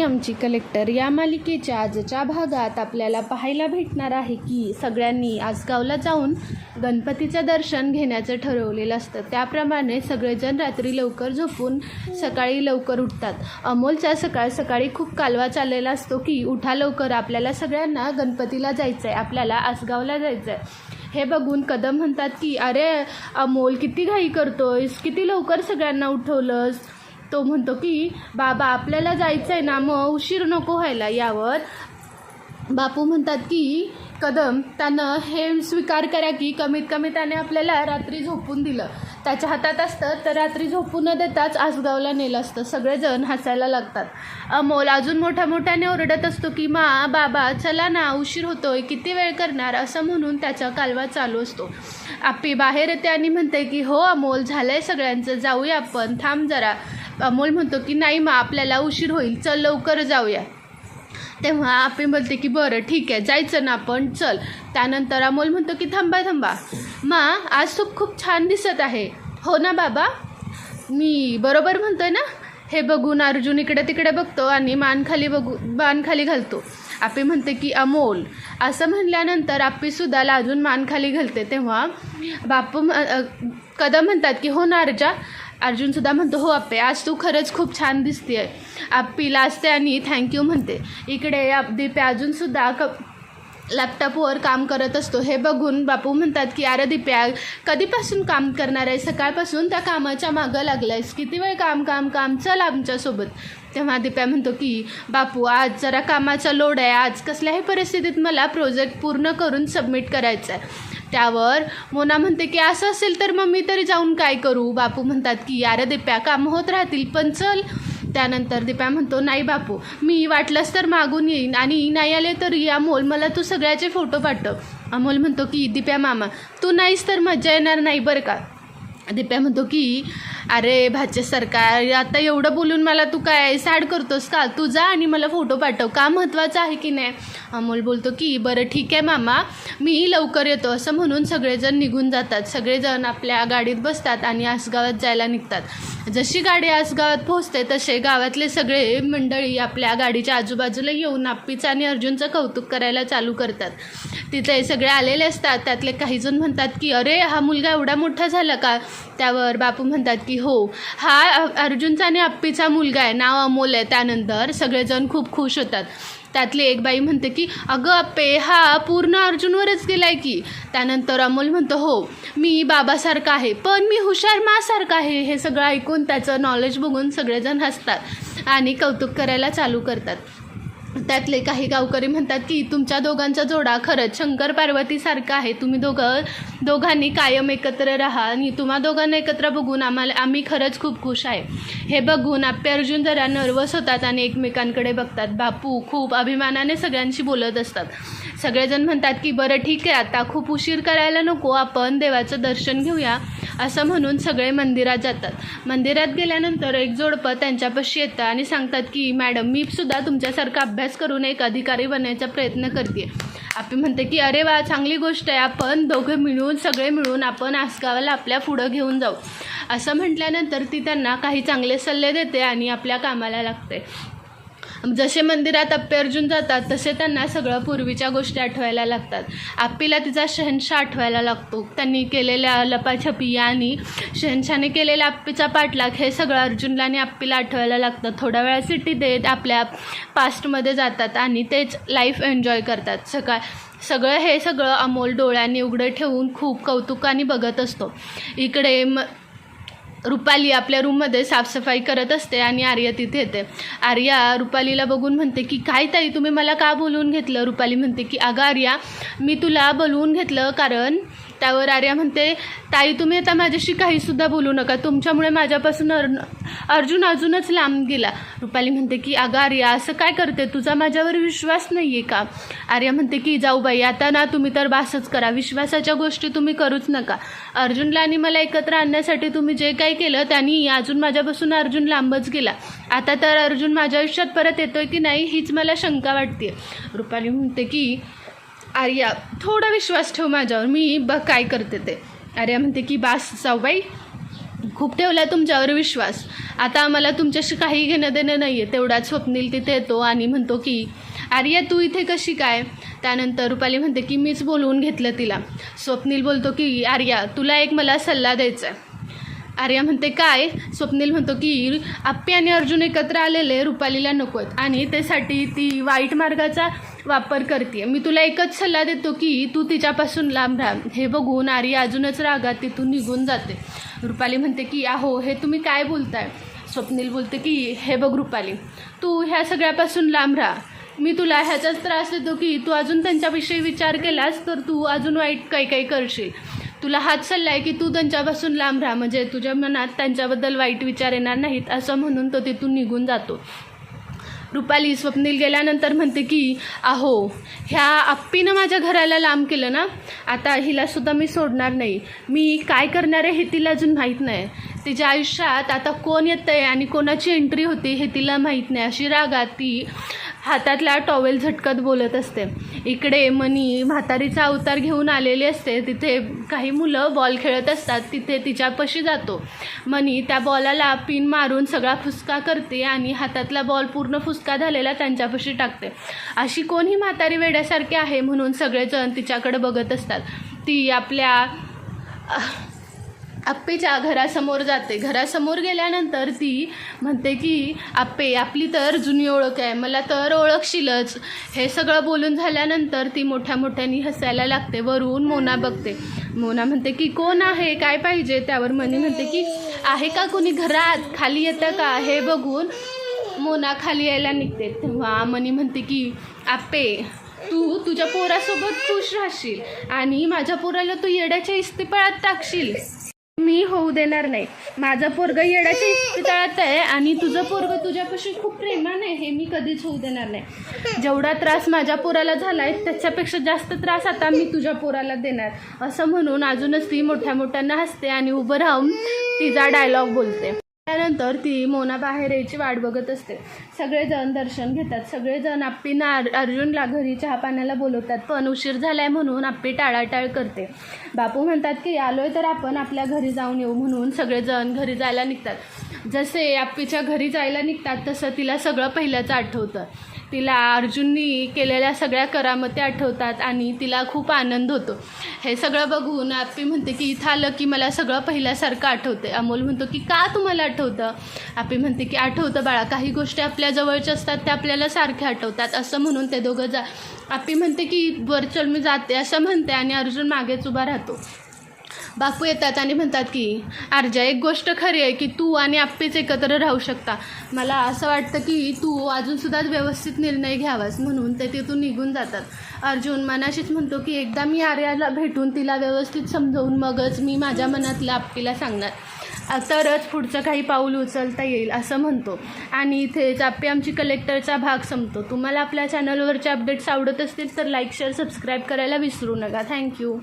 मी आमची कलेक्टर या मालिकेच्या आजच्या भागात आपल्याला पाहायला भेटणार आहे की सगळ्यांनी आसगावला जाऊन गणपतीचं दर्शन घेण्याचं ठरवलेलं असतं. त्याप्रमाणे सगळेजण रात्री लवकर झोपून सकाळी लवकर उठतात. अमोलचा सकाळ सकाळी खूप कालवा चाललेला असतो की उठा लवकर आपल्याला सगळ्यांना गणपतीला जायचं आहे आपल्याला आसगावला जायचं आहे हे बघून कदम म्हणतात की अरे अमोल किती घाई करतोयस? किती लवकर सगळ्यांना उठवलंस? तो म्हणतो की बाबा आपल्याला जायचं आहे ना मग उशीर नको व्हायला यावर. बापू म्हणतात की कदम. त्यानं हे स्वीकार करा की कमीत कमी त्याने आपल्याला रात्री झोपून दिलं. त्याच्या हातात असतं तर रात्री झोपू न देताच आसगावला नेलं असतं. सगळेजण हसायला लागतात. अमोल अजून मोठ्या मोठ्याने ओरडत असतो की मा बाबा चला ना उशीर होतोय किती वेळ करणार? असं म्हणून त्याचा कालवा चालू असतो. आपी बाहेर येते आणि म्हणते की हो अमोल झालं आहे सगळ्यांचं जाऊया आपण थांब जरा. अमोल म्हणतो की नाही मग आपल्याला उशीर होईल. चल लवकर जाऊया. तेव्हा आपी बोलते की बरं ठीक आहे. जायचं ना आपण. चल. त्यानंतर अमोल म्हणतो की थांबा थांबा. मा आज तू खूप छान दिसत आहे. हो ना बाबा. मी बरोबर म्हणतोय ना? हे बघून अर्जुन इकडे तिकडे बघतो आणि मानखाली बघू मानखाली घालतो. आपी म्हणते की अमोल. असं म्हणल्यानंतर आप्पीसुद्धा लाजून मानखाली घालते. तेव्हा बापू म- कदम म्हणतात की हो ना अर्जा. अर्जुनसुद्धा म्हणतो हो आप्पे आज तू खरंच खूप छान दिसते आहे आप्पी लाजते आणि थँक्यू म्हणते. इकडे आप- दीपे अजूनसुद्धा क लॅपटॉपवर काम करत असतो. हे बघून बापू म्हणतात की अरे दिप्या कधीपासून काम करणार आहे? सकाळपासून त्या कामाच्या मागं लागलं आहेस किती वेळ काम काम काम चल आमच्यासोबत. तेव्हा दिप्या म्हणतो की बापू आज जरा कामाचा लोड आहे. आज कसल्याही परिस्थितीत मला प्रोजेक्ट पूर्ण करून सबमिट करायचा आहे त्यावर मोना म्हणते की असं असेल तर मग मी तरी जाऊन काय करू? बापू म्हणतात की अरे दिप्या कामं होत राहतील पण चल. त्यानंतर दिप्या म्हणतो नाही बापू मी वाटलंच तर मागून येईन आणि नाही आले तर या अमोल मला तू सगळ्याचे फोटो पाठव. अमोल म्हणतो की दिप्या मामा तू नाहीस तर मज्जा येणार नाही बरं का? दिप्या म्हणतो की अरे भाचे सरकार आता एवढं बोलून मला तू काय सॅड करतोस का? तू जा आणि मला फोटो पाठव. का महत्त्वाचं आहे की नाही? अमोल बोलतो की बरं ठीक आहे मामा. मी लवकर येतो. असं म्हणून सगळेजण निघून जातात. सगळेजण आपल्या गाडीत बसतात आणि आसगावात जायला निघतात. जशी गाडी आसगावात पोहोचते तसे गावातले सगळे मंडळी आपल्या गाडीच्या आजूबाजूला येऊन आप्पीचं आणि अर्जुनचं कौतुक करायला चालू करतात. तिथे सगळे आलेले असतात. त्यातले काही जण म्हणतात की अरे हा मुलगा एवढा मोठा झाला का? त्यावर बापू म्हणतात की हो. हा अर्जुनचा आणि आप्पीचा मुलगा आहे. नाव अमोल आहे. त्यानंतर सगळेजण खूप खुश होतात. त्यातली एक बाई म्हणते की अगं अप्पे हा पूर्ण अर्जुनवरच गेलाय की. त्यानंतर अमोल म्हणतो हो मी बाबासारखा आहे पण मी हुशार मासारखा आहे. हे सगळं ऐकून त्याचं नॉलेज बघून सगळेजण हसतात आणि कौतुक करायला चालू करतात. त्यातले काही गावकरी म्हणतात की तुमच्या दोघांचा जोडा खरंच शंकर पार्वतीसारखा आहे. तुम्ही दोघं दोघांनी कायम एकत्र राहा आणि तुम्हा दोघांना एकत्र बघून आम्हाला आम्ही खरंच खूप खुश आहे. हे बघून आप्पे अर्जुन जरा नर्वस होतात आणि एकमेकांकडे बघतात. बापू खूप अभिमानाने सगळ्यांशी बोलत असतात. सगळेजण म्हणतात की बरं ठीक आहे आता खूप उशीर करायला नको. आपण देवाचं दर्शन घेऊया. असं म्हणून सगळे मंदिरात जातात. मंदिरात गेल्यानंतर एक जोडपं त्यांच्यापाशी येतं आणि सांगतात की मॅडम मी सुद्धा तुमच्यासारखा अभ्यास करून एक अधिकारी बनायचा प्रयत्न करते आपण म्हणते की अरे वा चांगली गोष्ट आहे. आपण दोघे मिळून सगळे मिळून आपण आसगावाला आपल्या पुढं घेऊन जाऊ. असं म्हटल्यानंतर ती त्यांना काही चांगले सल्ले देते आणि आपल्या कामाला लागते. जसे मंदिरात आप्पे अर्जुन जातात तसे त्यांना सगळं पूर्वीच्या गोष्टी आठवायला लागतात. आप्पीला तिचा शहनशाह आठवायला लागतो. त्यांनी केलेल्या लपाछपी आणि शहनशाने केलेला आप्पीचा पाठलाग हे सगळं अर्जुनला आणि आप्पीला आठवायला लागतं. थोड्या वेळा सिटी देत आपल्या पास्टमध्ये जातात आणि तेच लाईफ एन्जॉय करतात. सकाळ सगळं हे सगळं अमोल डोळ्यांनी उघडं ठेवून खूप कौतुकाने बघत असतो. इकडे म रुपाली आपल्या रूममध्ये साफसफाई करत असते आणि आर्या तिथे येते. आर्या रुपालीला बघून म्हणते की काय ताई तुम्ही मला का बोलवून घेतलं? रुपाली म्हणते की अगं आर्या मी तुला बोलवून घेतलं कारण त्यावर आर्या म्हणते ताई तुम्ही आता माझ्याशी काहीसुद्धा बोलू नका. तुमच्यामुळे माझ्यापासून अर अर्जुन अजूनच लांब गेला. रुपाली म्हणते की अगं आर्या असं काय करते? तुझा माझ्यावर विश्वास नाही आहे का? आर्या म्हणते की जाऊ बाई आता ना तुम्ही तर बासच करा. विश्वासाच्या गोष्टी तुम्ही करूच नका. अर्जुनला आणि मला एकत्र आणण्यासाठी तुम्ही जे काही केलं त्यांनी अजून माझ्यापासून अर्जुन लांबच गेला. आता तर अर्जुन माझ्या आयुष्यात परत येतोय की नाही हीच मला शंका वाटते रुपाली म्हणते की आर्या थोडा विश्वास ठेव माझ्यावर मी बघ काय करते ते. आर्या म्हणते की बास जाऊ बाई खूप ठेवला तुमच्यावर विश्वास. आता आम्हाला तुमच्याशी काही घेणं देणं नाही आहे तेवढाच स्वप्नील तिथे येतो आणि म्हणतो की आर्या तू इथे कशी काय? त्यानंतर रुपाली म्हणते की मीच बोलवून घेतलं तिला. स्वप्नील बोलतो की आर्या तुला एक मला सल्ला द्यायचा आहे आर्या म्हणते काय? स्वप्नील म्हणतो की आप्पी आणि अर्जुन एकत्र आलेले रुपालीला नको आहेत आणि त्यासाठी ती वाईट मार्गाचा वापर करते मी तुला एकच सल्ला देतो की तू तिच्यापासून लांब राहा. हे बघून आर्या अजूनच रागात तिथून निघून जाते. रुपाली म्हणते की आहो हे तुम्ही काय बोलताय? स्वप्नील बोलते की हे बघ रुपाली तू ह्या सगळ्यापासून लांब राहा. मी तुला ह्याचाच त्रास देतो की तू अजून त्यांच्याविषयी विचार केलास तर तू अजून वाईट काही काही करशील. तुला हात सल्ला आहे की तू त्यांच्यापासून लांब राहा. म्हणजे तुझ्या मनात त्यांच्याबद्दल वाईट विचार येणार नाहीत असं म्हणून तो तिथून निघून जातो. रुपाली स्वप्नील गेल्यानंतर म्हणते की अहो ह्या आप्पीनं माझ्या घराला लांब केलं ना? आता हिलासुद्धा मी सोडणार नाही. मी काय करणार आहे हे तिला अजून माहीत नाही. तिच्या आयुष्यात आता कोण येतं आहे आणि कोणाची एंट्री होती हे तिला माहीत नाही. अशी रागात ती हातातला टॉवेल झटकत बोलत असते. इकडे मनी म्हातारीचा अवतार घेऊन आलेली असते. तिथे काही मुलं बॉल खेळत असतात. तिथे तिच्यापाशी जातो. मनी त्या बॉलाला पिन मारून सगळा फुसका करते आणि हातातला बॉल पूर्ण फुसका झालेला त्यांच्यापाशी टाकते. अशी कोणी म्हातारी वेड्यासारखी आहे म्हणून सगळेजण तिच्याकडे बघत असतात. ती आपल्या आप्पेच्या घरासमोर जाते घरासमोर गेल्यानंतर ती म्हणते की आप्पे आपली तर जुनी ओळख आहे मला तर ओळखशीलच. हे सगळं बोलून झाल्यानंतर ती मोठ्या मोठ्याने हसायला लागते वरून मोना बघते. मोना म्हणते की कोण आहे? काय पाहिजे? त्यावर मनी म्हणते की आहे का कोणी घरात? खाली येतं का? हे बघून मोना खाली यायला निघते. तेव्हा मनी म्हणते की आप्पे तू तुझ्या पोरासोबत खुश राहशील आणि माझ्या पोराला तू येड्याच्या इस्तिपळात टाकशील. मी होऊ देणार नाही. माझं पोरग येड्याच्या इस्पितळात आहे आणि तुझं पोरग तुझ्यापाशी खूप प्रेमान आहे हे मी कधीच होऊ देणार नाही. जेवढा त्रास माझ्या पोराला झाला आहे त्याच्यापेक्षा जास्त त्रास आता मी तुझ्या पोराला देणार. असं म्हणून अजूनच ती मोठ्या मोठ्यांना हसते आणि उभं राहून तिचा डायलॉग बोलते. त्यानंतर ती मोना बाहेर यायची वाट बघत असते. सगळेजण दर्शन घेतात. सगळेजण आप्पीना आर अर्जुनला घरी चहा पाण्याला बोलवतात. पण उशीर झालाय म्हणून आप्पी टाळाटाळ करते. बापू म्हणतात की आलोय तर आपण आपल्या घरी जाऊन येऊ म्हणून सगळेजण घरी जायला निघतात. जसे आप्पीच्या घरी जायला निघतात तसं तिला सगळं पहिल्याचं आठवतं. तिला अर्जुननी केलेल्या सगळ्या करामती आठवतात आणि तिला खूप आनंद होतो. हे सगळं बघून आप्पी म्हणते की इथं आलं की मला सगळं पहिल्यासारखं आठवते अमोल म्हणतो की का तुम्हाला आठवतं? आप्पी म्हणते की आठवतं बाळा काही गोष्टी आपल्या जवळच्या असतात त्या आपल्याला सारख्या आठवतात. असं म्हणून ते दोघं जा आप्पी म्हणते की वरचल चल मी जाते. असं म्हणते आणि अर्जुन मागेच उभा राहतो. बापू येतात आणि म्हणतात की अर्जा एक गोष्ट खरी आहे की तू आणि आप्पीच एकत्र राहू शकता. मला असं वाटतं की तू अजूनसुद्धा व्यवस्थित निर्णय घ्यावास म्हणून ते तिथून निघून जातात. अर्जुन मनाशीच म्हणतो की एकदा मी आर्याला भेटून तिला व्यवस्थित समजवून मगच मी माझ्या मनातल्या आप्पीला सांगणार. तरच पुढचं काही पाऊल उचलता येईल असं म्हणतो. आणि इथेच आपे आमची कलेक्टरचा भाग संपतो. तुम्हाला आपल्या चॅनलवरचे अपडेट्स आवडत असतील तर लाईक शेअर सबस्क्राईब करायला विसरू नका. थँक्यू